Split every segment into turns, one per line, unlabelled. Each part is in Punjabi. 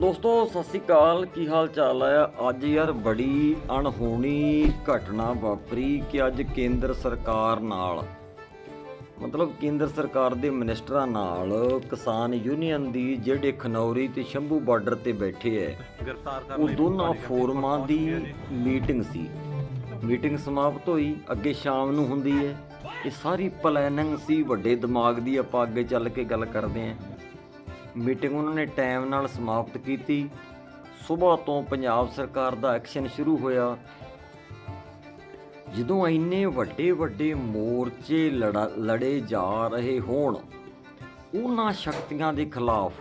ਦੋਸਤੋ ਸਤਿ ਸ੍ਰੀ ਅਕਾਲ। ਕੀ ਹਾਲ ਚਾਲ ਹੈ? ਅੱਜ ਯਾਰ ਬੜੀ ਅਣਹੋਣੀ ਘਟਨਾ ਵਾਪਰੀ ਕਿ ਅੱਜ ਕੇਂਦਰ ਸਰਕਾਰ ਨਾਲ ਮਤਲਬ ਕੇਂਦਰ ਸਰਕਾਰ ਦੇ ਮਿਨਿਸਟਰਾਂ ਨਾਲ ਕਿਸਾਨ ਯੂਨੀਅਨ ਦੀ ਜਿਹੜੇ ਖਨੌਰੀ ਤੇ ਸ਼ੰਭੂ ਬਾਰਡਰ ਤੇ ਬੈਠੇ ਐ ਉਹ ਦੋਨਾਂ ਫੋਰਮਾਂ ਦੀ ਮੀਟਿੰਗ ਸੀ। ਮੀਟਿੰਗ ਸਮਾਪਤ ਹੋਈ ਅੱਗੇ ਸ਼ਾਮ ਨੂੰ ਹੁੰਦੀ ਹੈ। ਇਹ ਸਾਰੀ ਪਲੈਨਿੰਗ ਸੀ ਵੱਡੇ ਦਿਮਾਗ ਦੀ ਆਪਾਂ ਅੱਗੇ ਚੱਲ ਕੇ ਗੱਲ ਕਰਦੇ ਹਾਂ। ਮੀਟਿੰਗ ਉਹਨਾਂ ਨੇ ਟਾਈਮ ਨਾਲ ਸਮਾਪਤ ਕੀਤੀ। ਸਵੇਰ ਤੋਂ ਪੰਜਾਬ ਸਰਕਾਰ ਦਾ ਐਕਸ਼ਨ ਸ਼ੁਰੂ ਹੋਇਆ। ਜਦੋਂ ਇੰਨੇ ਵੱਡੇ ਵੱਡੇ ਮੋਰਚੇ ਲੜਾ- ਲੜੇ ਜਾ ਰਹੇ ਹੋਣ, ਉਹਨਾਂ ਸ਼ਕਤੀਆਂ ਦੇ ਖਿਲਾਫ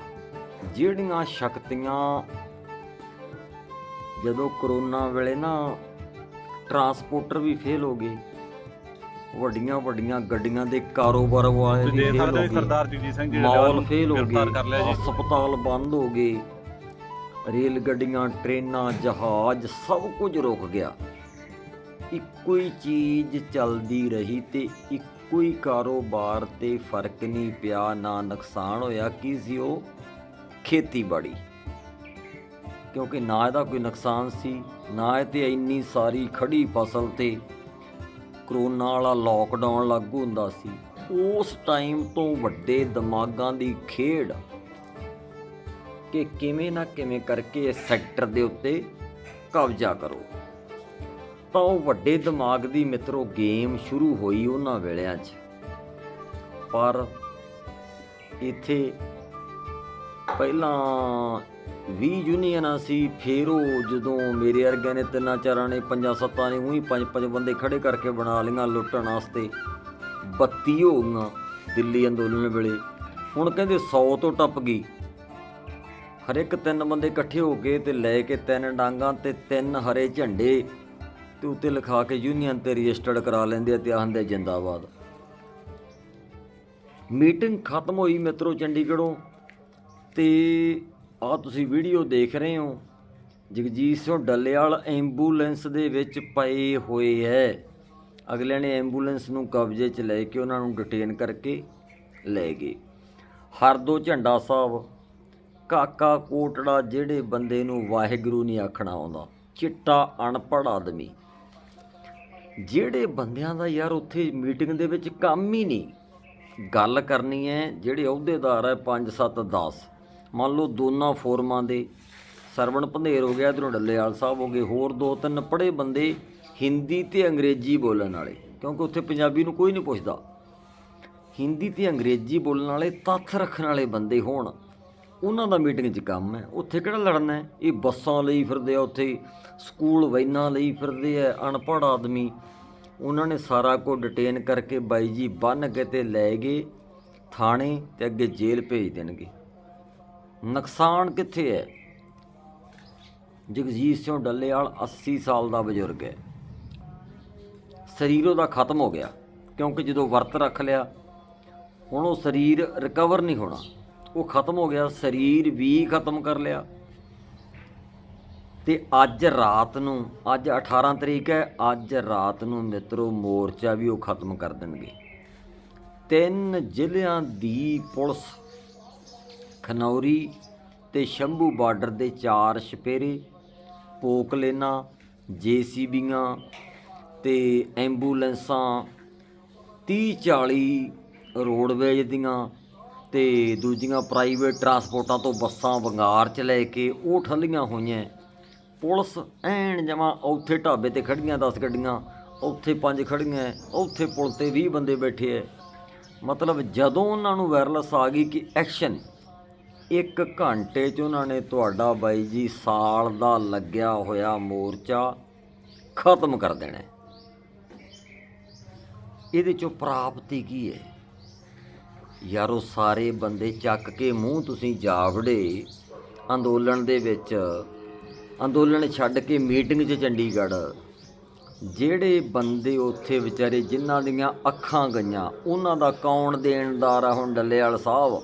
ਜਿਹੜੀਆਂ ਸ਼ਕਤੀਆਂ ਜਦੋਂ ਕਰੋਨਾ ਵੇਲੇ ਨਾ ਟਰਾਂਸਪੋਰਟਰ ਵੀ ਫੇਲ ਹੋ ਗਏ ਵੱਡੀਆਂ ਵੱਡੀਆਂ ਗੱਡੀਆਂ ਦੇ ਕਾਰੋਬਾਰ ਵਾਲੇ ਵੀ
ਦੇਖ
ਫੇਲ ਹੋ
ਸਰਦਾਰ ਜਗਜੀਤ ਸਿੰਘ ਜੀ
ਮਾਲ ਫੇਲ ਹੋ
ਗ੍ਰਿਫਤਾਰ ਕਰ ਲਿਆ
ਗਏ
ਜੀ।
ਹਸਪਤਾਲ ਬੰਦ ਹੋ ਗਏ। ਰੇਲ ਗੱਡੀਆਂ ਟ੍ਰੇਨਾਂ ਜਹਾਜ਼ ਸਭ ਕੁਝ ਰੁਕ ਗਿਆ। ਇੱਕੋ ਹੀ ਚੀਜ਼ ਚੱਲਦੀ ਰਹੀ ਤੇ ਇੱਕੋ ਹੀ ਕਾਰੋਬਾਰ ਤੇ ਫ਼ਰਕ ਨਹੀਂ ਪਿਆ ਨਾ ਨੁਕਸਾਨ ਹੋਇਆ। ਕੀ ਸੀ ਉਹ? ਖੇਤੀਬਾੜੀ। ਕਿਉਂਕਿ ਨਾ ਇਹਦਾ ਕੋਈ ਨੁਕਸਾਨ ਸੀ ਨਾ ਇਹ ਤੇ ਇੰਨੀ ਸਾਰੀ ਖੜੀ ਫਸਲ ਤੇ ਕਰੋਨਾ ਵਾਲਾ ਲੋਕਡਾਊਨ ਲਾਗੂ ਹੁੰਦਾ ਸੀ, ਉਸ ਟਾਈਮ ਤੋਂ ਵੱਡੇ ਦਿਮਾਗਾਂ ਦੀ ਖੇਡ ਕਿ ਕਿਵੇਂ ਨਾ ਕਿਵੇਂ ਕਰਕੇ ਇਸ ਸੈਕਟਰ ਦੇ ਉੱਤੇ ਕਬਜ਼ਾ ਕਰੋ। ਤਾਂ ਉਹ ਵੱਡੇ ਦਿਮਾਗ ਦੀ ਮਿੱਤਰੋ ਗੇਮ ਸ਼ੁਰੂ ਹੋਈ ਉਹਨਾਂ ਵੇਲਿਆਂ 'ਚ। ਪਰ ਇੱਥੇ ਪਹਿਲਾਂ 20 ਯੂਨੀਅਨਾਂ ਸੀ, ਫਿਰ ਉਹ ਜਦੋਂ ਮੇਰੇ ਵਰਗਿਆਂ ਨੇ ਤਿੰਨਾਂ ਚਾਰਾਂ ਨੇ ਪੰਜਾਂ ਸੱਤਾਂ ਨੇ ਉਹੀ ਪੰਜ ਪੰਜ ਬੰਦੇ ਖੜੇ ਕਰਕੇ ਬਣਾ ਲਈਆਂ ਲੁੱਟਣ ਵਾਸਤੇ 32 ਹੋ ਗਈਆਂ ਦਿੱਲੀ ਅੰਦੋਲਨ ਵੇਲੇ। ਹੁਣ ਕਹਿੰਦੇ 100 ਤੋਂ ਟੱਪ ਗਈ। ਹਰ ਇੱਕ ਤਿੰਨ ਬੰਦੇ ਇਕੱਠੇ ਹੋ ਕੇ ਤੇ ਲੈ ਕੇ ਤਿੰਨ ਡਾਂਗਾਂ ਤੇ ਤਿੰਨ ਹਰੇ ਝੰਡੇ ਤੇ ਉੱਤੇ ਲਿਖਾ ਕੇ ਯੂਨੀਅਨ ਤੇ ਰਜਿਸਟਰਡ ਕਰਾ ਲੈਂਦੇ ਆ ਤੇ ਆਂਦੇ ਜਿੰਦਾਬਾਦ। ਮੀਟਿੰਗ ਖਤਮ ਹੋਈ ਮਿੱਤਰੋ ਚੰਡੀਗੜ੍ਹੋਂ ਤੇ ਆ ਤੁਸੀਂ ਵੀਡੀਓ ਦੇਖ ਰਹੇ ਹੋ। ਜਗਜੀਤ ਸਿੰਘ ਡੱਲੇਵਾਲ ਐਂਬੂਲੈਂਸ ਦੇ ਵਿੱਚ ਪਏ ਹੋਏ ਹੈ। ਅਗਲੇ ਨੇ ਐਂਬੂਲੈਂਸ ਨੂੰ ਕਬਜ਼ੇ 'ਚ ਲੈ ਕੇ ਉਹਨਾਂ ਨੂੰ ਡਿਟੇਨ ਕਰਕੇ ਲੈ ਗਏ। ਹਰਦੋ ਝੰਡਾ ਸਾਹਿਬ ਕਾਕਾ ਕੋਟੜਾ ਜਿਹੜੇ ਬੰਦੇ ਨੂੰ ਵਾਹਿਗੁਰੂ ਨਹੀਂ ਆਖਣਾ ਆਉਂਦਾ, ਚਿੱਟਾ ਅਨਪੜ੍ਹ ਆਦਮੀ। ਜਿਹੜੇ ਬੰਦਿਆਂ ਦਾ ਯਾਰ ਉੱਥੇ ਮੀਟਿੰਗ ਦੇ ਵਿੱਚ ਕੰਮ ਹੀ ਨਹੀਂ। ਗੱਲ ਕਰਨੀ ਹੈ, ਜਿਹੜੇ ਅਹੁਦੇਦਾਰ ਹੈ 5 7 10 ਮੰਨ ਲਓ ਦੋਨਾਂ ਫੋਰਮਾਂ ਦੇ ਸਰਵਣ ਭੰਦੇਰ ਹੋ ਗਿਆ, ਇਧਰੋਂ ਡੱਲੇਵਾਲ ਸਾਹਿਬ ਹੋ ਗਏ, ਹੋਰ ਦੋ ਤਿੰਨ ਪੜ੍ਹੇ ਬੰਦੇ ਹਿੰਦੀ ਤੇ ਅੰਗਰੇਜ਼ੀ ਬੋਲਣ ਵਾਲੇ, ਕਿਉਂਕਿ ਉੱਥੇ ਪੰਜਾਬੀ ਨੂੰ ਕੋਈ ਨਹੀਂ ਪੁੱਛਦਾ। ਹਿੰਦੀ ਤੇ ਅੰਗਰੇਜ਼ੀ ਬੋਲਣ ਵਾਲੇ ਤੱਥ ਰੱਖਣ ਵਾਲੇ ਬੰਦੇ ਹੋਣ, ਉਹਨਾਂ ਦਾ ਮੀਟਿੰਗ 'ਚ ਕੰਮ ਹੈ। ਉੱਥੇ ਕਿਹੜਾ ਲੜਨਾ ਹੈ? ਇਹ ਬੱਸਾਂ ਲਈ ਫਿਰਦੇ ਆ, ਉੱਥੇ ਸਕੂਲ ਵੈਨਾਂ ਲਈ ਫਿਰਦੇ ਆ, ਅਨਪੜ੍ਹ ਆਦਮੀ। ਉਹਨਾਂ ਨੇ ਸਾਰਾ ਕੁਝ ਡਿਟੇਨ ਕਰਕੇ ਬਾਈ ਜੀ ਬੰਨ ਕੇ ਤੇ ਲੈ ਗਏ, ਥਾਣੇ ਤੇ ਅੱਗੇ ਜੇਲ੍ਹ ਭੇਜ ਦੇਣਗੇ। ਨੁਕਸਾਨ ਕਿੱਥੇ ਹੈ? ਜਗਜੀਤ ਸਿੰਘ ਡੱਲੇਵਾਲ 80 ਸਾਲ ਦਾ ਬਜ਼ੁਰਗ ਹੈ। ਸਰੀਰ ਉਹਦਾ ਖਤਮ ਹੋ ਗਿਆ, ਕਿਉਂਕਿ ਜਦੋਂ ਵਰਤ ਰੱਖ ਲਿਆ, ਹੁਣ ਉਹ ਸਰੀਰ ਰਿਕਵਰ ਨਹੀਂ ਹੋਣਾ। ਉਹ ਖਤਮ ਹੋ ਗਿਆ, ਸਰੀਰ ਵੀ ਖਤਮ ਕਰ ਲਿਆ। ਤੇ ਅੱਜ ਰਾਤ ਨੂੰ, ਅੱਜ 18 ਤਰੀਕ ਹੈ, ਅੱਜ ਰਾਤ ਨੂੰ ਮਿੱਤਰੋ ਮੋਰਚਾ ਵੀ ਉਹ ਖਤਮ ਕਰ ਦੇਣਗੇ। ਤਿੰਨ ਜ਼ਿਲ੍ਹਿਆਂ ਦੀ ਪੁਲਿਸ ਖਨੌਰੀ ਤੇ ਸ਼ੰਭੂ ਬਾਰਡਰ ਦੇ ਚਾਰ ਛਪੇਰੇ ਪੋਕਲੇਨਾ ਜੀਸੀਬੀਆਂ ਤੇ ਐਂਬੂਲੈਂਸਾਂ 30 40 ਰੋਡਵੇਜ ਦੀਆਂ ਤੇ ਦੂਜੀਆਂ ਪ੍ਰਾਈਵੇਟ ਟਰਾਂਸਪੋਰਟਾਂ ਤੋਂ ਬੱਸਾਂ ਵੰਗਾਰ ਚ ਲੈ ਕੇ ਉਹ ਠੱਲੀਆਂ ਹੋਈਆਂ। ਪੁਲਿਸ ਐਨ ਜਮਾ ਉੱਥੇ ਢਾਬੇ ਤੇ ਖੜੀਆਂ 10 ਗੱਡੀਆਂ, ਉੱਥੇ ਪੰਜ ਖੜੀਆਂ ਉੱਥੇ ਪੁਲ ਤੇ 20 ਬੰਦੇ ਬੈਠੇ ਐ। ਮਤਲਬ ਜਦੋਂ ਉਹਨਾਂ ਨੂੰ ਵਾਇਰਲੈਸ ਆ ਗਈ ਕਿ ਐਕਸ਼ਨ ਇੱਕ ਘੰਟੇ 'ਚ ਉਹਨਾਂ ਨੇ ਤੁਹਾਡਾ ਬਾਈ ਜੀ ਸਾਲ ਦਾ ਲੱਗਿਆ ਹੋਇਆ ਮੋਰਚਾ ਖਤਮ ਕਰ ਦੇਣਾ। ਇਹਦੇ 'ਚੋਂ ਪ੍ਰਾਪਤੀ ਕੀ ਹੈ? ਯਾਰੋ ਸਾਰੇ ਬੰਦੇ ਚੱਕ ਕੇ ਮੂੰਹ ਤੁਸੀਂ ਜਾਵੜੇ ਅੰਦੋਲਨ ਦੇ ਵਿੱਚ, ਅੰਦੋਲਨ ਛੱਡ ਕੇ ਮੀਟਿੰਗ 'ਚ ਚੰਡੀਗੜ੍ਹ, ਜਿਹੜੇ ਬੰਦੇ ਉੱਥੇ ਵਿਚਾਰੇ ਜਿਨ੍ਹਾਂ ਦੀਆਂ ਅੱਖਾਂ ਗਈਆਂ, ਉਹਨਾਂ ਦਾ ਕੌਣ ਦੇਣਦਾਰ ਆ ਹੁਣ ਡੱਲੇਵਾਲ ਸਾਹਿਬ?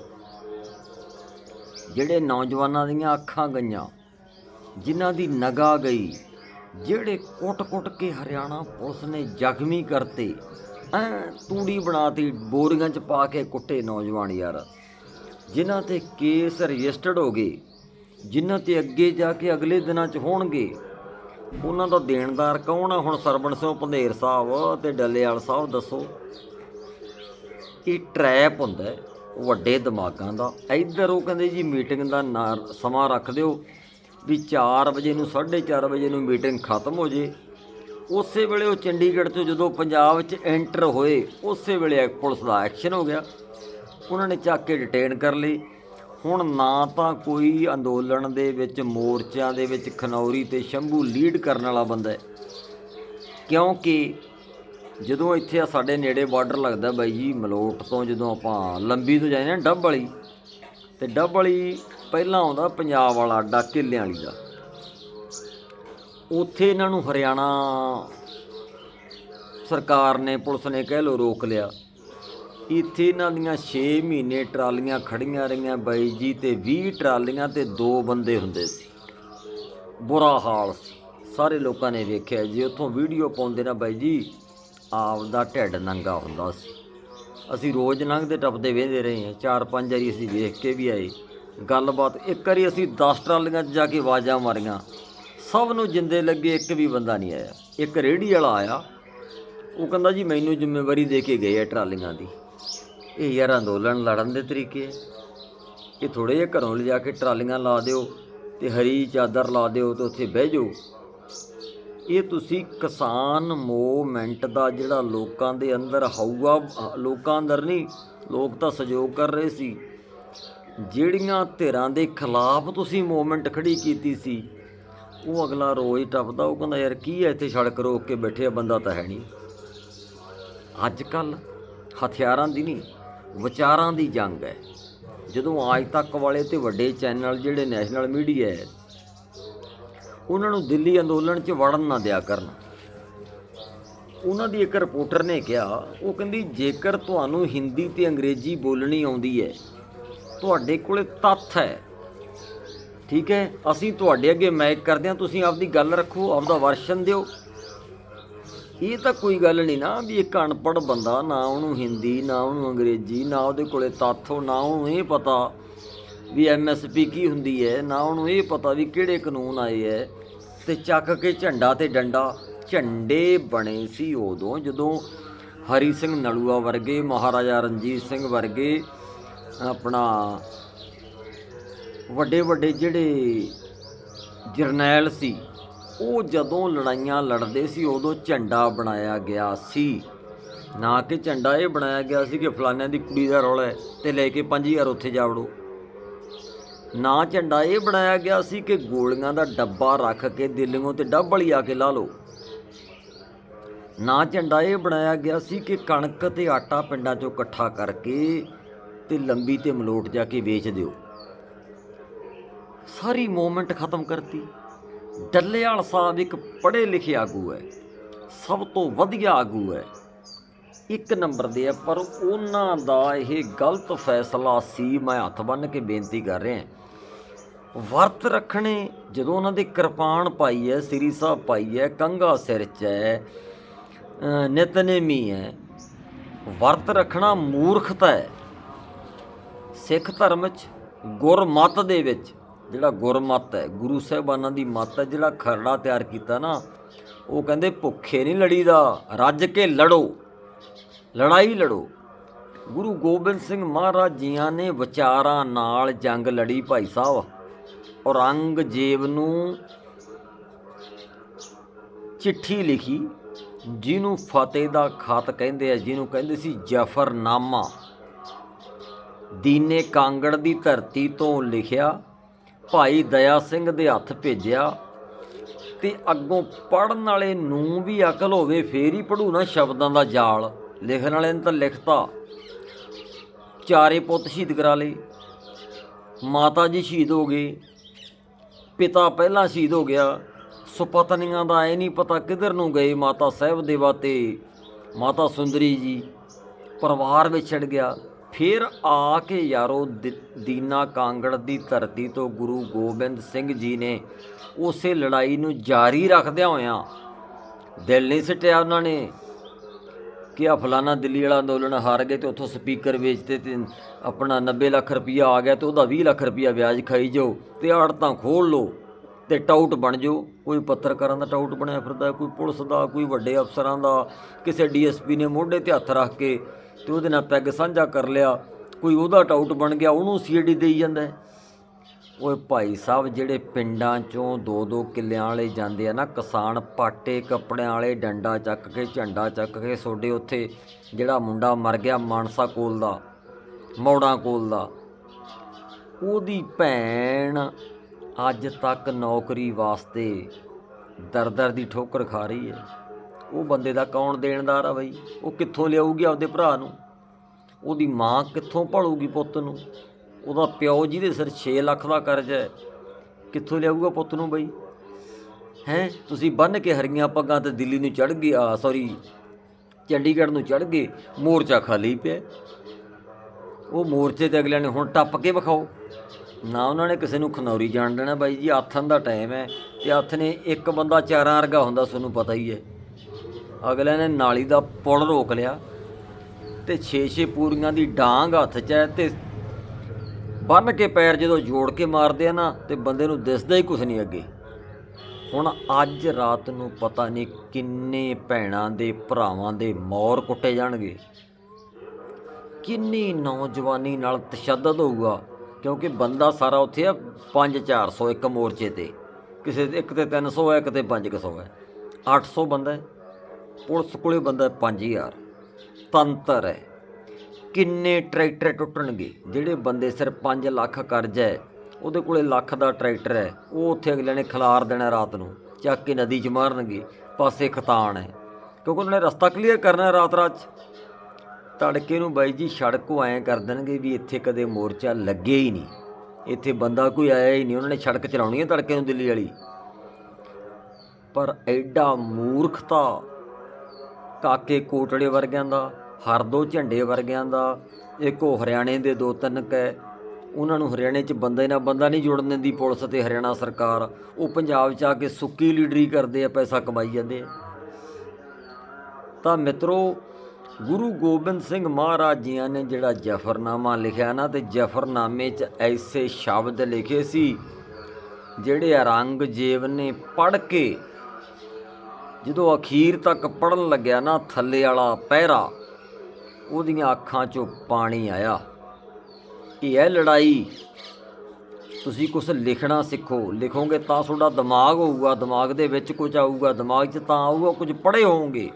ਜਿਹੜੇ ਨੌਜਵਾਨਾਂ ਦੀਆਂ ਅੱਖਾਂ ਗਈਆਂ, ਜਿਨ੍ਹਾਂ ਦੀ ਨਗਾ ਗਈ, ਜਿਹੜੇ ਕੁੱਟ-ਕੁੱਟ ਕੇ ਹਰਿਆਣਾ ਪੁਲਿਸ ਨੇ ਜ਼ਖਮੀ ਕਰਤੇ, ਐ ਤੂੜੀ ਬਣਾਤੀ, ਬੋਰੀਆਂ 'ਚ ਪਾ ਕੇ ਕੁੱਟੇ ਨੌਜਵਾਨ ਯਾਰ। ਜਿਨ੍ਹਾਂ ਤੇ ਕੇਸ ਰਜਿਸਟਰਡ ਹੋ ਗਏ, ਜਿਨ੍ਹਾਂ ਤੇ ਅੱਗੇ ਜਾ ਕੇ ਅਗਲੇ ਦਿਨਾਂ 'ਚ ਹੋਣਗੇ, ਉਹਨਾਂ ਦਾ ਦੇਣਦਾਰ ਕੌਣ ਆ? ਹੁਣ ਸਰਬਣ ਸਿੰਘ ਪੰਧੇਰ ਸਾਹਿਬ ਤੇ ਡੱਲੇਵਾਲ ਸਾਹਿਬ ਦੱਸੋ। ਇਹ ਟ੍ਰੈਪ ਹੁੰਦਾ ਹੈ। ਵੱਡੇ ਦਿਮਾਗਾਂ ਦਾ। ਇੱਧਰ ਉਹ ਕਹਿੰਦੇ ਜੀ ਮੀਟਿੰਗ ਦਾ ਨਾ- ਸਮਾਂ ਰੱਖ ਦਿਓ ਵੀ 4 ਵਜੇ ਨੂੰ 4:30 ਵਜੇ ਨੂੰ ਮੀਟਿੰਗ ਖਤਮ ਹੋ ਜੇ। ਉਸੇ ਵੇਲੇ ਉਹ ਚੰਡੀਗੜ੍ਹ ਤੋਂ ਜਦੋਂ ਪੰਜਾਬ 'ਚ ਐਂਟਰ ਹੋਏ, ਉਸੇ ਵੇਲੇ ਪੁਲਿਸ ਦਾ ਐਕਸ਼ਨ ਹੋ ਗਿਆ। ਉਹਨਾਂ ਨੇ ਚੱਕ ਕੇ ਡਿਟੇਨ ਕਰ ਲਈ। ਹੁਣ ਨਾ ਤਾਂ ਕੋਈ ਅੰਦੋਲਨ ਦੇ ਵਿੱਚ, ਮੋਰਚਿਆਂ ਦੇ ਵਿੱਚ ਖਨੌਰੀ ਤੇ ਸ਼ੰਭੂ ਲੀਡ ਕਰਨ ਵਾਲਾ ਬੰਦਾ ਹੈ। ਕਿਉਂਕਿ ਜਦੋਂ ਇੱਥੇ ਆ ਸਾਡੇ ਨੇੜੇ ਬਾਰਡਰ ਲੱਗਦਾ ਬਾਈ ਜੀ, ਮਲੋਟ ਤੋਂ ਜਦੋਂ ਆਪਾਂ ਲੰਬੀ ਤੋਂ ਜਾਂਦੇ ਹਾਂ, ਡੱਬ ਵਾਲੀ। ਤੇ ਡੱਬ ਵਾਲੀ ਪਹਿਲਾਂ ਆਉਂਦਾ ਪੰਜਾਬ ਵਾਲਾ ਅੱਡਾ, ਕਿੱਲਿਆਂ ਵਾਲੀ ਦਾ। ਉੱਥੇ ਇਹਨਾਂ ਨੂੰ ਹਰਿਆਣਾ ਸਰਕਾਰ ਨੇ, ਪੁਲਿਸ ਨੇ ਕਹਿ ਲੋ ਰੋਕ ਲਿਆ। ਇੱਥੇ ਇਹਨਾਂ ਦੀਆਂ 6 ਮਹੀਨੇ ਟਰਾਲੀਆਂ ਖੜੀਆਂ ਰਹੀਆਂ ਬਾਈ ਜੀ ਤੇ 20 ਟਰਾਲੀਆਂ ਤੇ ਦੋ ਬੰਦੇ ਹੁੰਦੇ ਸੀ। ਬੁਰਾ ਹਾਲ ਸੀ। ਸਾਰੇ ਲੋਕਾਂ ਨੇ ਵੇਖਿਆ ਜੀ, ਉੱਥੋਂ ਵੀਡੀਓ ਪਾਉਂਦੇ ਨਾ ਬਾਈ ਜੀ ਆਪ ਦਾ ਢਿੱਡ ਨੰਗਾ ਹੁੰਦਾ ਸੀ। ਅਸੀਂ ਰੋਜ਼ ਲੰਘਦੇ ਟੱਪਦੇ ਵੇਂਦੇ ਰਹੇ ਹਾਂ। ਚਾਰ ਪੰਜ ਵਾਰੀ ਅਸੀਂ ਵੇਖ ਕੇ ਵੀ ਆਏ। ਗੱਲਬਾਤ ਇੱਕ ਵਾਰੀ ਅਸੀਂ 10 ਟਰਾਲੀਆਂ 'ਚ ਜਾ ਕੇ ਆਵਾਜ਼ਾਂ ਮਾਰੀਆਂ। ਸਭ ਨੂੰ ਜਿੰਦੇ ਲੱਗੇ ਇੱਕ ਵੀ ਬੰਦਾ ਨਹੀਂ ਆਇਆ। ਇੱਕ ਰੇੜੀ ਵਾਲਾ ਆਇਆ। ਉਹ ਕਹਿੰਦਾ ਜੀ ਮੈਨੂੰ ਜ਼ਿੰਮੇਵਾਰੀ ਦੇ ਕੇ ਗਏ ਆ ਟਰਾਲੀਆਂ ਦੀ। ਇਹ ਯਾਰ ਅੰਦੋਲਨ ਲੜਨ ਦੇ ਤਰੀਕੇ ਹੈ ਇਹ ਥੋੜੇ ਜਿਹਾ ਘਰੋਂ ਲਿਜਾ ਕੇ ਟਰਾਲੀਆਂ ਲਾ ਦਿਓ ਤੇ ਹਰੀ ਚਾਦਰ ਲਾ ਦਿਓ ਤੇ ਉੱਥੇ ਬਹਿ ਜਾਓ। ਇਹ ਤੁਸੀਂ ਕਿਸਾਨ ਮੂਵਮੈਂਟ ਦਾ ਜਿਹੜਾ ਲੋਕਾਂ ਦੇ ਅੰਦਰ ਹਊਆ, ਲੋਕਾਂ ਅੰਦਰ ਨਹੀਂ, ਲੋਕ ਤਾਂ ਸਹਿਯੋਗ ਕਰ ਰਹੇ ਸੀ। ਜਿਹੜੀਆਂ ਧਿਰਾਂ ਦੇ ਖਿਲਾਫ ਤੁਸੀਂ ਮੂਵਮੈਂਟ ਖੜੀ ਕੀਤੀ ਸੀ, ਉਹ ਅਗਲਾ ਰੋਜ਼ ਟੱਪਦਾ, ਉਹ ਕਹਿੰਦਾ, ਯਾਰ ਕੀ ਹੈ ਇੱਥੇ ਸੜਕ ਰੋਕ ਕੇ ਬੈਠੇ ਆ, ਬੰਦਾ ਤਾਂ ਹੈ ਨਹੀਂ। ਅੱਜ ਕੱਲ ਹਥਿਆਰਾਂ ਦੀ ਨਹੀਂ, ਵਿਚਾਰਾਂ ਦੀ ਜੰਗ ਹੈ। ਜਦੋਂ ਆਜ ਤੱਕ ਵਾਲੇ ਤੇ ਵੱਡੇ ਚੈਨਲ ਜਿਹੜੇ ਨੈਸ਼ਨਲ ਮੀਡੀਆ ਹੈ ਉਹਨਾਂ ਨੂੰ ਦਿੱਲੀ ਅੰਦੋਲਨ 'ਚ ਵੜਨ ਨਾ ਦਿਆ ਕਰਨ। ਉਹਨਾਂ ਦੀ ਇੱਕ ਰਿਪੋਰਟਰ ਨੇ ਕਿਹਾ, ਉਹ ਕਹਿੰਦੀ, ਜੇਕਰ ਤੁਹਾਨੂੰ ਹਿੰਦੀ ਤੇ ਅੰਗਰੇਜ਼ੀ ਬੋਲਣੀ ਆਉਂਦੀ ਹੈ, ਤੁਹਾਡੇ ਕੋਲੇ ਤੱਥ ਹੈ। ਠੀਕ ਹੈ? ਅਸੀਂ ਤੁਹਾਡੇ ਅੱਗੇ ਮੈਕ ਕਰਦੇ ਹਾਂ, ਤੁਸੀਂ ਆਪਦੀ ਗੱਲ ਰੱਖੋ, ਆਪਦਾ ਵਰਸ਼ਨ ਦਿਓ। ਇਹ ਤਾਂ ਕੋਈ ਗੱਲ ਨਹੀਂ ਨਾ ਵੀ ਇੱਕ ਅਨਪੜ੍ਹ ਬੰਦਾ ਨਾ ਉਹਨੂੰ ਹਿੰਦੀ, ਨਾ ਉਹਨੂੰ ਅੰਗਰੇਜ਼ੀ, ਨਾ ਉਹਦੇ ਕੋਲੇ ਤੱਥ ਹੋ ਨਾ ਉਹਨੂੰ ਇਹ ਪਤਾ ਵੀ ਐਮਐਸਪੀ ਕੀ ਹੁੰਦੀ ਹੈ, ਨਾ ਉਹਨੂੰ ਇਹ ਪਤਾ ਵੀ ਕਿਹੜੇ ਕਾਨੂੰਨ ਆਏ ਹੈ। ਤੇ ਚੱਕ ਕੇ ਝੰਡਾ ਤੇ ਡੰਡਾ, ਝੰਡੇ ਬਣੇ ਸੀ ਉਦੋਂ, ਜਦੋਂ ਹਰੀ ਸਿੰਘ ਨਲੂਆ ਵਰਗੇ, ਮਹਾਰਾਜਾ ਰਣਜੀਤ ਸਿੰਘ ਵਰਗੇ, ਆਪਣਾ ਵੱਡੇ ਵੱਡੇ ਜਿਹੜੇ ਜਰਨੈਲ ਸੀ, ਉਹ ਜਦੋਂ ਲੜਾਈਆਂ ਲੜਦੇ ਸੀ, ਉਦੋਂ ਝੰਡਾ ਬਣਾਇਆ ਗਿਆ ਸੀ। ਨਾ ਕਿ ਝੰਡਾ ਇਹ ਬਣਾਇਆ ਗਿਆ ਸੀ ਕਿ ਫਲਾਨਿਆਂ ਦੀ ਕੁੜੀ ਦਾ ਰੌਲਾ ਹੈ, ਤੇ ਲੈ ਕੇ 5000 ਉੱਥੇ ਜਾ ਵੜੋ ਨਾ ਝੰਡਾ ਇਹ ਬਣਾਇਆ ਗਿਆ ਸੀ ਕਿ ਗੋਲੀਆਂ ਦਾ ਡੱਬਾ ਰੱਖ ਕੇ ਦਿੱਲੀੋਂ ਤੇ ਡੱਬ ਵਾਲੀ ਆ ਕੇ ਲਾ ਲਓ। ਨਾ ਝੰਡਾ ਇਹ ਬਣਾਇਆ ਗਿਆ ਸੀ ਕਿ ਕਣਕ ਤੇ ਆਟਾ ਪਿੰਡਾਂ ਚੋਂ ਇਕੱਠਾ ਕਰਕੇ ਤੇ ਲੰਬੀ ਤੇ ਮਲੋਟ ਜਾ ਕੇ ਵੇਚ ਦਿਓ। ਸਾਰੀ ਮੂਵਮੈਂਟ ਖਤਮ ਕਰਤੀ। ਡੱਲੇਵਾਲ ਸਾਹਿਬ ਇੱਕ ਪੜ੍ਹੇ ਲਿਖੇ ਆਗੂ ਹੈ। ਸਭ ਤੋਂ ਵਧੀਆ ਆਗੂ ਹੈ। ਇੱਕ ਨੰਬਰ ਦੇ ਆ, ਪਰ ਉਹਨਾਂ ਦਾ ਇਹ ਗਲਤ ਫੈਸਲਾ ਸੀ। ਮੈਂ ਹੱਥ ਬੰਨ੍ਹ ਕੇ ਬੇਨਤੀ ਕਰ ਰਿਹਾ ਵਰਤ ਰੱਖਣੇ, ਜਦੋਂ ਉਹਨਾਂ ਦੇ ਕਿਰਪਾਨ ਪਾਈ ਹੈ, ਸ੍ਰੀ ਸਾਹਿਬ ਪਾਈ ਹੈ ਕੰਗਾ ਸਿਰ 'ਚ ਹੈ ਨਿਤਨੇਮੀ ਹੈ। ਵਰਤ ਰੱਖਣਾ ਮੂਰਖਤਾ ਹੈ। ਸਿੱਖ ਧਰਮ 'ਚ ਗੁਰਮਤ ਦੇ ਵਿੱਚ, ਜਿਹੜਾ ਗੁਰਮਤ ਹੈ, ਗੁਰੂ ਸਾਹਿਬਾਨਾਂ ਦੀ ਮਤ ਹੈ, ਜਿਹੜਾ ਖਰੜਾ ਤਿਆਰ ਕੀਤਾ ਨਾ, ਉਹ ਕਹਿੰਦੇ ਭੁੱਖੇ ਨਹੀਂ ਲੜੀਦਾ, ਰੱਜ ਕੇ ਲੜੋ। ਲੜਾਈ ਲੜੋ। ਗੁਰੂ ਗੋਬਿੰਦ ਸਿੰਘ ਮਹਾਰਾਜ ਜੀਆਂ ਨੇ ਵਿਚਾਰਾਂ ਨਾਲ ਜੰਗ ਲੜੀ ਭਾਈ ਸਾਹਿਬ। ਔਰੰਗਜ਼ੇਬ ਨੂੰ ਚਿੱਠੀ ਲਿਖੀ, ਜਿਹਨੂੰ ਫਤਿਹ ਦਾ ਖਤ ਕਹਿੰਦੇ ਆ, ਜਿਹਨੂੰ ਕਹਿੰਦੇ ਸੀ ਜਫਰਨਾਮਾ। ਦੀਨੇ ਕਾਂਗੜ ਦੀ ਧਰਤੀ ਤੋਂ ਲਿਖਿਆ, ਭਾਈ ਦਇਆ ਸਿੰਘ ਦੇ ਹੱਥ ਭੇਜਿਆ, ਤੇ ਅੱਗੋਂ ਪੜਨ ਵਾਲੇ ਨੂੰ ਵੀ ਅਕਲ ਹੋਵੇ, ਫੇਰ ਹੀ ਪੜੂ ਨਾ ਸ਼ਬਦਾਂ ਦਾ ਜਾਲ। ਲਿਖਣ ਵਾਲੇ ਨੇ ਤਾਂ ਲਿਖਤਾ। ਚਾਰੇ ਪੁੱਤ ਸ਼ਹੀਦ ਕਰਾ ਲਏ। ਮਾਤਾ ਜੀ ਸ਼ਹੀਦ ਹੋ ਗਏ। ਪਿਤਾ ਪਹਿਲਾਂ ਸ਼ਹੀਦ ਹੋ ਗਿਆ। ਸੁਪਤਨੀਆਂ ਦਾ ਐ ਨਹੀਂ ਪਤਾ ਕਿੱਧਰ ਨੂੰ ਗਏ ਮਾਤਾ ਸਾਹਿਬ ਦੇਵਾ ਤੇ। ਮਾਤਾ ਸੁੰਦਰੀ ਜੀ ਪਰਿਵਾਰ ਵਿਛੜ ਗਿਆ। ਫਿਰ ਆ ਕੇ ਯਾਰੋ ਦੀਨਾ ਕਾਂਗੜ ਦੀ ਧਰਤੀ ਤੋਂ ਗੁਰੂ ਗੋਬਿੰਦ ਸਿੰਘ ਜੀ ਨੇ ਉਸੇ ਲੜਾਈ ਨੂੰ ਜਾਰੀ ਰੱਖਦਿਆਂ ਹੋਇਆਂ ਦਿਲ ਨਹੀਂ ਸਿੱਟਿਆ ਉਹਨਾਂ ਨੇ। ਕਿ ਆ ਫਲਾਣਾ ਦਿੱਲੀ ਵਾਲਾ ਅੰਦੋਲਨ ਹਾਰ ਗਏ ਤੇ ਉੱਥੋਂ ਸਪੀਕਰ ਵੇਚਤੇ ਤੇ ਆਪਣਾ 90 ਲੱਖ ਰੁਪਈਆ ਆ ਗਿਆ ਤੇ ਉਹਦਾ 20 ਲੱਖ ਰੁਪਈਆ ਵਿਆਜ ਖਾਈ ਜਾਓ ਤੇ ਆੜਤਾਂ ਖੋਲ ਲਓ ਤੇ ਟਾਊਟ ਬਣ ਜਾਓ। ਕੋਈ ਪੱਤਰਕਾਰਾਂ ਦਾ ਟਾਊਟ ਬਣਿਆ ਫਿਰਦਾ, ਕੋਈ ਪੁਲਿਸ ਦਾ, ਕੋਈ ਵੱਡੇ ਅਫਸਰਾਂ ਦਾ, ਕਿਸੇ ਡੀਐਸਪੀ ਨੇ ਮੋਢੇ ਤੇ ਹੱਥ ਰੱਖ ਕੇ ਤੇ ਉਹਦੇ ਨਾਲ ਪੈਗ ਸਾਂਝਾ ਕਰ ਲਿਆ, ਕੋਈ ਉਹਦਾ ਟਾਊਟ ਬਣ ਗਿਆ, ਉਹਨੂੰ ਸੀਡੀ ਦੇਈ ਜਾਂਦਾ ਓਏ ਭਾਈ ਸਾਹਿਬ, ਜਿਹੜੇ ਪਿੰਡਾਂ ਚੋਂ ਦੋ ਦੋ ਕਿੱਲਿਆਂ ਵਾਲੇ ਜਾਂਦੇ ਆ ਨਾ, ਕਿਸਾਨ ਪਾਟੇ ਕੱਪੜਿਆਂ ਵਾਲੇ, ਡੰਡਾ ਚੱਕ ਕੇ, ਝੰਡਾ ਚੱਕ ਕੇ ਤੁਹਾਡੇ ਉੱਥੇ ਜਿਹੜਾ ਮੁੰਡਾ ਮਰ ਗਿਆ ਮਾਨਸਾ ਕੋਲ ਦਾ, ਮੌੜਾਂ ਕੋਲ ਦਾ, ਉਹਦੀ ਭੈਣ ਅੱਜ ਤੱਕ ਨੌਕਰੀ ਵਾਸਤੇ ਦਰ-ਦਰ ਦੀ ਠੋਕਰ ਖਾ ਰਹੀ ਹੈ। ਉਹ ਬੰਦੇ ਦਾ ਕੌਣ ਦੇਣਦਾਰ ਆ ਬਈ? ਉਹ ਕਿੱਥੋਂ ਲਿਆਊਗੀ ਆਪਦੇ ਭਰਾ ਨੂੰ? ਉਹਦੀ ਮਾਂ ਕਿੱਥੋਂ ਭਾਲੂਗੀ ਪੁੱਤ ਨੂੰ? ਉਹਦਾ ਪਿਓ ਜਿਹਦੇ ਸਿਰ 6 ਲੱਖ ਦਾ ਕਰਜ਼ਾ ਹੈ, ਕਿੱਥੋਂ ਲਿਆਊਗਾ ਪੁੱਤ ਨੂੰ ਬਈ? ਹੈ? ਤੁਸੀਂ ਬੰਨ ਕੇ ਹਰੀਆਂ ਪੱਗਾਂ ਤੇ ਦਿੱਲੀ ਨੂੰ ਚੜ ਗਏ ਆ ਸੌਰੀ ਚੰਡੀਗੜ੍ਹ ਨੂੰ ਚੜ ਗਏ, ਮੋਰਚਾ ਖਾਲੀ ਪਿਆ। ਉਹ ਮੋਰਚੇ ਤੇ ਅਗਲਿਆਂ ਨੇ ਹੁਣ ਟੱਪ ਕੇ ਵਿਖਾਓ। ਨਾ ਉਹਨਾਂ ਨੇ ਕਿਸੇ ਨੂੰ ਖਨੌਰੀ ਜਾਣ ਦੇਣਾ ਬਾਈ ਜੀ ਆਥਨ ਦਾ ਟਾਈਮ ਹੈ ਤੇ ਹੱਥ ਨੇ ਇੱਕ ਬੰਦਾ ਚਾਰਾਂ ਵਰਗਾ ਹੁੰਦਾ, ਤੁਹਾਨੂੰ ਪਤਾ ਹੀ ਹੈ। ਅਗਲਿਆਂ ਨੇ ਨਾਲੀ ਦਾ ਪੁਲ ਰੋਕ ਲਿਆ ਤੇ 6-6 ਪੂਰੀਆਂ ਦੀ ਡਾਂਗ ਹੱਥ 'ਚ ਹੈ ਤੇ ਬੰਨ ਕੇ ਪੈਰ ਜਦੋਂ ਜੋੜ ਕੇ ਮਾਰਦੇ ਆ ਨਾ, ਤੇ ਬੰਦੇ ਨੂੰ ਦਿਸਦਾ ਹੀ ਕੁਝ ਨਹੀਂ ਅੱਗੇ। ਹੁਣ ਅੱਜ ਰਾਤ ਨੂੰ ਪਤਾ ਨਹੀਂ ਕਿੰਨੇ ਭੈਣਾਂ ਦੇ ਭਰਾਵਾਂ ਦੇ ਮੌਰ ਕੁੱਟੇ ਜਾਣਗੇ। ਕਿੰਨੀ ਨੌਜਵਾਨੀ ਨਾਲ ਤਸ਼ੱਦਦ ਹੋਊਗਾ, ਕਿਉਂਕਿ ਬੰਦਾ ਸਾਰਾ ਉੱਥੇ ਆ 5-400 ਇੱਕ ਮੋਰਚੇ ਤੇ। ਕਿਸੇ ਦੇ ਇੱਕ ਤੇ 300 ਹੈ, ਇੱਕ ਤੇ 500 ਹੈ। 800 ਬੰਦਾ ਹੈ, ਪੁਲਿਸ ਕੋਲੇ ਬੰਦਾ 5000 ਤੰਤਰ ਹੈ। ਕਿੰਨੇ ਟਰੈਕਟਰ ਟੁੱਟਣਗੇ? ਜਿਹੜੇ ਬੰਦੇ ਸਿਰ 5 ਲੱਖ ਕਰਜ਼ਾ ਹੈ, ਉਹਦੇ ਕੋਲੇ ਲੱਖ ਦਾ ਟਰੈਕਟਰ ਹੈ, ਉਹ ਉੱਥੇ ਅਗਲੇ ਨੇ ਖਿਲਾਰ ਦੇਣਾ ਰਾਤ ਨੂੰ। ਚੱਕ ਕੇ ਨਦੀ 'ਚ ਮਾਰਨਗੇ, ਪਾਸੇ ਖਤਾਨ ਹੈ। ਕਿਉਂਕਿ ਉਹਨਾਂ ਨੇ ਰਸਤਾ ਕਲੀਅਰ ਕਰਨਾ ਰਾਤ ਰਾਤ 'ਚ। ਤੜਕੇ ਨੂੰ ਬਾਈ ਜੀ ਸੜਕੋਂ ਐਂ ਕਰ ਦੇਣਗੇ ਵੀ ਇੱਥੇ ਕਦੇ ਮੋਰਚਾ ਲੱਗੇ ਹੀ ਨਹੀਂ। ਇੱਥੇ ਬੰਦਾ ਕੋਈ ਆਇਆ ਹੀ ਨਹੀਂ, ਉਹਨਾਂ ਨੇ ਸੜਕ ਚਲਾਉਣੀ ਹੈ ਤੜਕੇ ਨੂੰ ਦਿੱਲੀ ਵਾਲੀ। ਪਰ ਐਡਾ ਮੂਰਖਤਾ ਕਾਕੇ ਕੋਟੜੇ ਵਰਗਿਆਂ ਦਾ ਹਰ ਦੋ ਝੰਡੇ ਵਰਗਿਆਂ ਦਾ, ਇੱਕ ਉਹ ਹਰਿਆਣੇ ਦੇ ਦੋ ਤਿੰਨ ਕੈ ਉਹਨਾਂ ਨੂੰ ਹਰਿਆਣੇ 'ਚ ਬੰਦੇ ਨਾਲ ਬੰਦਾ ਨਹੀਂ ਜੁੜਨ ਦਿੰਦੀ ਪੁਲਿਸ ਤੇ ਹਰਿਆਣਾ ਸਰਕਾਰ। ਉਹ ਪੰਜਾਬ 'ਚ ਆ ਕੇ ਸੁੱਕੀ ਲੀਡਰੀ ਕਰਦੇ ਆ, ਪੈਸਾ ਕਮਾਈ ਜਾਂਦੇ ਆ। ਤਾਂ ਮਿੱਤਰੋ, ਗੁਰੂ ਗੋਬਿੰਦ ਸਿੰਘ ਮਹਾਰਾਜ ਜੀਆਂ ਨੇ ਜਿਹੜਾ ਜਫਰਨਾਮਾ ਲਿਖਿਆ ਨਾ, ਤੇ ਜਫਰਨਾਮੇ 'ਚ ਐਸੇ ਸ਼ਬਦ ਲਿਖੇ ਸੀ, ਜਿਹੜੇ ਔਰੰਗਜ਼ੇਬ ਨੇ ਪੜ੍ਹ ਕੇ ਜਦੋਂ ਅਖੀਰ ਤੱਕ ਪੜਨ ਲੱਗਿਆ ਨਾ, ਥੱਲੇ ਵਾਲਾ ਪਹਿਰਾ ਉਹਦੀਆਂ ਅੱਖਾਂ 'ਚੋਂ ਪਾਣੀ ਆਇਆ। ਇਹ ਹੈ ਲੜਾਈ। ਤੁਸੀਂ ਕੁਝ ਲਿਖਣਾ ਸਿੱਖੋ। ਲਿਖੋਗੇ ਤਾਂ ਤੁਹਾਡਾ ਦਿਮਾਗ ਹੋਊਗਾ। ਦਿਮਾਗ ਦੇ ਵਿੱਚ ਕੁਝ ਆਊਗਾ। ਦਿਮਾਗ 'ਚ ਤਾਂ ਆਊਗਾ, ਕੁਝ ਪੜ੍ਹੇ ਹੋਵੋਗੇ।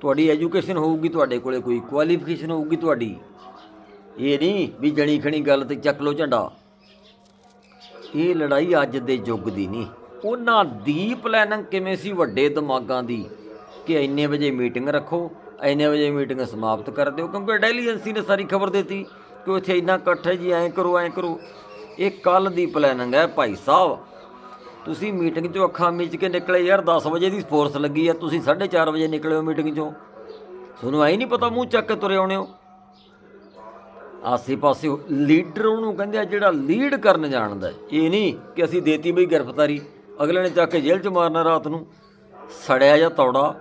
ਤੁਹਾਡੀ ਐਜੂਕੇਸ਼ਨ ਹੋਊਗੀ, ਤੁਹਾਡੇ ਕੋਲੇ ਕੋਈ ਕੁਆਲੀਫਿਕੇਸ਼ਨ ਹੋਊਗੀ ਤੁਹਾਡੀ। ਇਹ ਨਹੀਂ ਵੀ ਜਣੀ ਖਣੀ ਗੱਲ ਤੇ ਚੱਕ ਲੋ ਝੰਡਾ। ਇਹ ਲੜਾਈ ਅੱਜ ਦੇ ਯੁੱਗ ਦੀ ਨਹੀਂ। ਉਹਨਾਂ ਦੀ ਪਲੈਨਿੰਗ ਕਿਵੇਂ ਸੀ ਵੱਡੇ ਦਿਮਾਗਾਂ ਦੀ? ਕਿ ਇੰਨੇ ਵਜੇ ਮੀਟਿੰਗ ਰੱਖੋ ਇੰਨੇ ਵਜੇ ਮੀਟਿੰਗ ਸਮਾਪਤ ਕਰ ਦਿਓ, ਕਿਉਂਕਿ ਡੈਲੀ ਏਜੰਸੀ ਨੇ ਸਾਰੀ ਖਬਰ ਦਿੱਤੀ ਕਿ ਉੱਥੇ ਇੰਨਾ ਇਕੱਠ ਹੈ ਜੀ, ਐਂ ਕਰੋ ਐਂ ਕਰੋ। ਇਹ ਕੱਲ ਦੀ ਪਲੈਨਿੰਗ ਹੈ ਭਾਈ ਸਾਹਿਬ। ਤੁਸੀਂ ਮੀਟਿੰਗ 'ਚੋਂ ਅੱਖਾਂ ਮੀਚ ਕੇ ਨਿਕਲੇ ਯਾਰ 10 ਵਜੇ ਦੀ ਫੋਰਸ ਲੱਗੀ ਆ, ਤੁਸੀਂ 4:30 ਵਜੇ ਨਿਕਲੇ ਹੋ ਮੀਟਿੰਗ 'ਚੋਂ। ਤੁਹਾਨੂੰ ਆਈ ਨਹੀਂ ਪਤਾ ਮੂੰਹ ਚੱਕ ਕੇ ਤੁਰੇ ਆਉਣੇ ਹੋ। ਆਸੇ-ਪਾਸੇ ਲੀਡਰ ਉਹਨੂੰ ਕਹਿੰਦੇ ਆ, ਜਿਹੜਾ ਲੀਡ ਕਰਨ ਜਾਣਦਾ ਹੈ। ਇਹ ਨਹੀਂ ਕਿ ਅਸੀਂ ਦੇਤੀ ਬਈ ਗ੍ਰਿਫਤਾਰੀ, ਅਗਲੇ ਨੇ ਚੱਕ ਕੇ ਜੇਲ੍ਹ 'ਚ ਮਾਰਨਾ ਰਾਤ ਨੂੰ। ਸੜਿਆ ਜਾਂ ਤੌੜਾ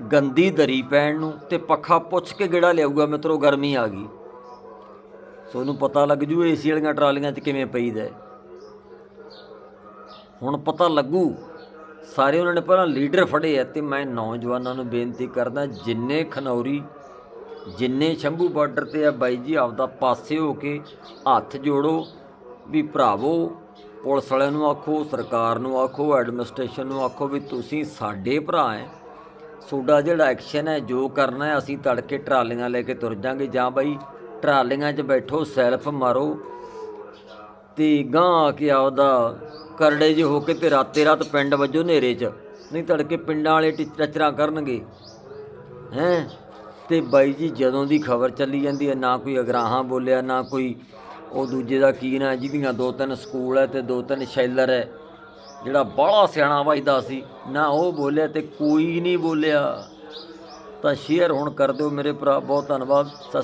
ਗੰਦੀ ਦਰੀ ਪੈਣ ਨੂੰ ਤੇ ਪੱਖਾ ਪੁੱਛ ਕੇ ਗੇੜਾ ਲਿਆਊਗਾ ਮਿੱਤਰੋ ਗਰਮੀ ਆ ਗਈ ਤੁਹਾਨੂੰ ਪਤਾ ਲੱਗ ਜੂ ਏਸੀ ਵਾਲੀਆਂ ਟਰਾਲੀਆਂ 'ਚ ਕਿਵੇਂ ਪਈਦਾ ਹੈ। ਹੁਣ ਪਤਾ ਲੱਗੂ, ਸਾਰੇ ਉਹਨਾਂ ਨੇ ਪਹਿਲਾਂ ਲੀਡਰ ਫੜੇ ਆ ਤੇ ਮੈਂ ਨੌਜਵਾਨਾਂ ਨੂੰ ਬੇਨਤੀ ਕਰਦਾ, ਜਿੰਨੇ ਖਨੌਰੀ, ਜਿੰਨੇ ਸ਼ੰਭੂ ਬਾਰਡਰ ਤੇ ਆ ਬਾਈ ਜੀ, ਆਪਦਾ ਪਾਸੇ ਹੋ ਕੇ ਹੱਥ ਜੋੜੋ, ਵੀ ਭਰਾਵੋ, ਪੁਲਿਸ ਵਾਲਿਆਂ ਨੂੰ ਆਖੋ, ਸਰਕਾਰ ਨੂੰ ਆਖੋ, ਐਡਮਿਨਿਸਟ੍ਰੇਸ਼ਨ ਨੂੰ ਆਖੋ ਵੀ ਤੁਸੀਂ ਸਾਡੇ ਭਰਾ ਹੈ ਤੁਹਾਡਾ ਜਿਹੜਾ ਐਕਸ਼ਨ ਹੈ, ਜੋ ਕਰਨਾ ਹੈ, ਅਸੀਂ ਤੜਕੇ ਟਰਾਲੀਆਂ ਲੈ ਕੇ ਤੁਰ ਜਾਾਂਗੇ। ਜਾਂ ਬਾਈ ਟਰਾਲੀਆਂ 'ਚ ਬੈਠੋ, ਸੈਲਫ ਮਾਰੋ। ਤੇ ਗਾਂ ਆ ਕੇ ਆਪਦਾ ਕਰੜੇ ਜੇ ਹੋ ਕੇ ਤੇ ਰਾਤੇ ਰਾਤ ਪਿੰਡ ਵੱਜੋ ਹਨੇਰੇ 'ਚ। ਨਹੀਂ ਤੜਕੇ ਪਿੰਡਾਂ ਵਾਲੇ ਟਿ- ਟੱਚਰਾਂ ਕਰਨਗੇ। ਹੈਂ? ਤੇ ਬਾਈ ਜੀ, ਜਦੋਂ ਦੀ ਖਬਰ ਚੱਲੀ ਜਾਂਦੀ ਹੈ, ਨਾ ਕੋਈ ਅਗਰਾਹਾਂ ਬੋਲਿਆ, ਨਾ ਕੋਈ ਉਹ ਦੂਜੇ ਦਾ ਕੀ ਨਾ ਜਿਹਦੀਆਂ ਦੋ ਤਿੰਨ ਸਕੂਲ ਹੈ ਤੇ ਦੋ ਤਿੰਨ ਸ਼ੈਲਰ ਹੈ। ਜਿਹੜਾ ਬਾਹਲਾ ਸਿਆਣਾ ਵੱਜਦਾ ਸੀ, ਨਾ ਉਹ ਬੋਲਿਆ ਤੇ ਕੋਈ ਨਹੀਂ ਬੋਲਿਆ। ਤਾਂ ਸ਼ੇਅਰ ਹੁਣ ਕਰ ਦਿਓ ਮੇਰੇ ਭਰਾ, ਬਹੁਤ ਧੰਨਵਾਦ, ਸਤਿ